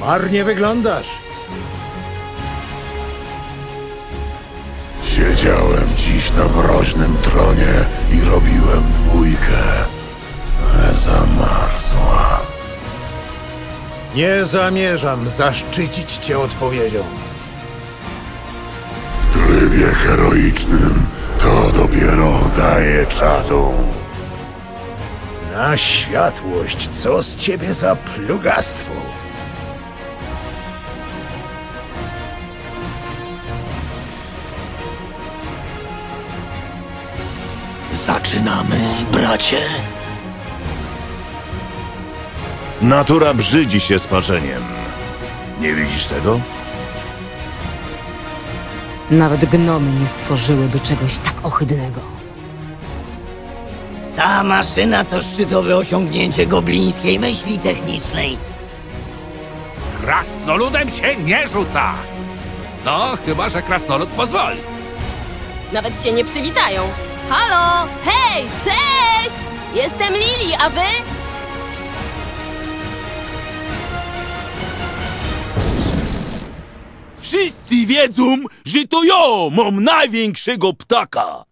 Marnie wyglądasz. Siedziałem dziś na mroźnym tronie i robiłem dwójkę, ale zamarzła. Nie zamierzam zaszczycić cię odpowiedzią. W trybie heroicznym to dopiero daje czadu. Na światłość, co z ciebie za plugastwo? Zaczynamy, bracie? Natura brzydzi się spaczeniem. Nie widzisz tego? Nawet gnomy nie stworzyłyby czegoś tak ohydnego. Ta maszyna to szczytowe osiągnięcie goblińskiej myśli technicznej. Krasnoludem się nie rzuca! No, chyba że krasnolud pozwoli. Nawet się nie przywitają. Halo! Hej! Cześć! Jestem Lili, a wy? Wszyscy wiedzą, że to ja mam największego ptaka.